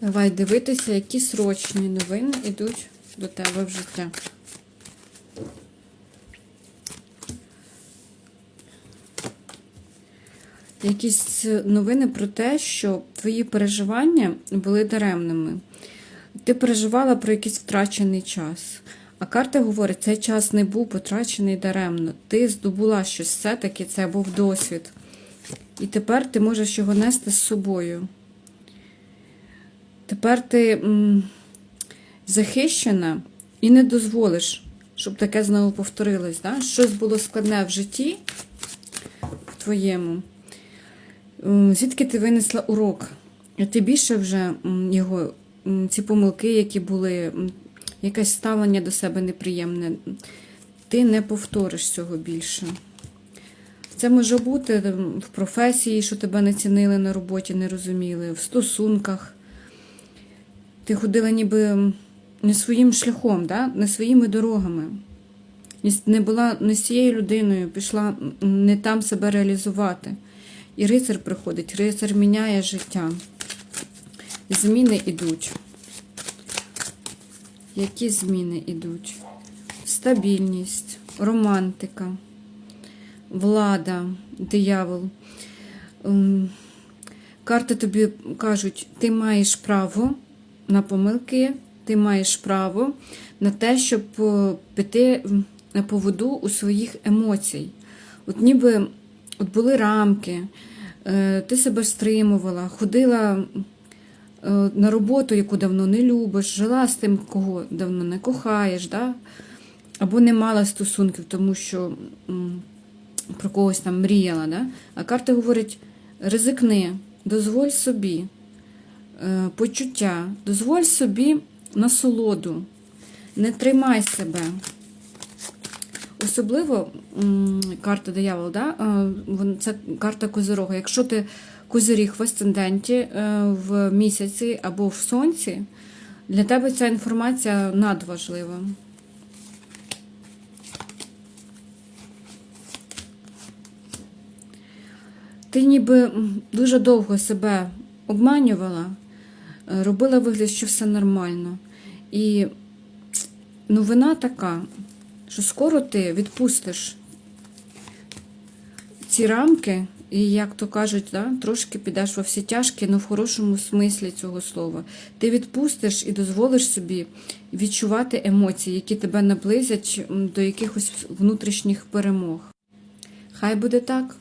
Давай дивитися, які срочні новини йдуть до тебе в життя. Якісь новини про те, що твої переживання були даремними. Ти переживала про якийсь втрачений час. А карта говорить, цей час не був потрачений даремно. Ти здобула щось все-таки, це був досвід. І тепер ти можеш його нести з собою. Тепер ти м, захищена і не дозволиш, щоб таке знову повторилось. Да? Щось було складне в житті в твоєму. Звідки ти винесла урок? І ти більше вже його, ці помилки, які були, якесь ставлення до себе неприємне, ти не повториш цього більше. Це може бути в професії, що тебе не цінили на роботі, не розуміли, в стосунках. Ти ходила ніби не своїм шляхом, да? не своїми дорогами. Не була не з цією людиною, пішла не там себе реалізувати. І рицар приходить, рицар міняє життя. Зміни йдуть. Які зміни йдуть? Стабільність, романтика, влада, диявол. Ем, Карти тобі кажуть, ти маєш право на помилки, ти маєш право на те, щоб е, піти на поводу у своїх емоцій. От ніби от були рамки, е, ти себе стримувала, ходила е, на роботу, яку давно не любиш, жила з тим, кого давно не кохаєш, да? або не мала стосунків, тому що про когось там мріяла. Да? А карта говорить: ризикни, дозволь собі почуття, дозволь собі насолоду, не тримай себе. Особливо карта диявол, да? е, це карта Козирога. Якщо ти козиріг в асценденті е, в місяці або в сонці, для тебе ця інформація надважлива. Ти ніби дуже довго себе обманювала, е, робила вигляд, що все нормально. І новина така, що скоро ти відпустиш ці рамки, і, як то кажуть, да, трошки підеш во всі тяжкі, але в хорошому смислі цього слова. Ти відпустиш і дозволиш собі відчувати емоції, які тебе наблизять до якихось внутрішніх перемог. Хай буде так.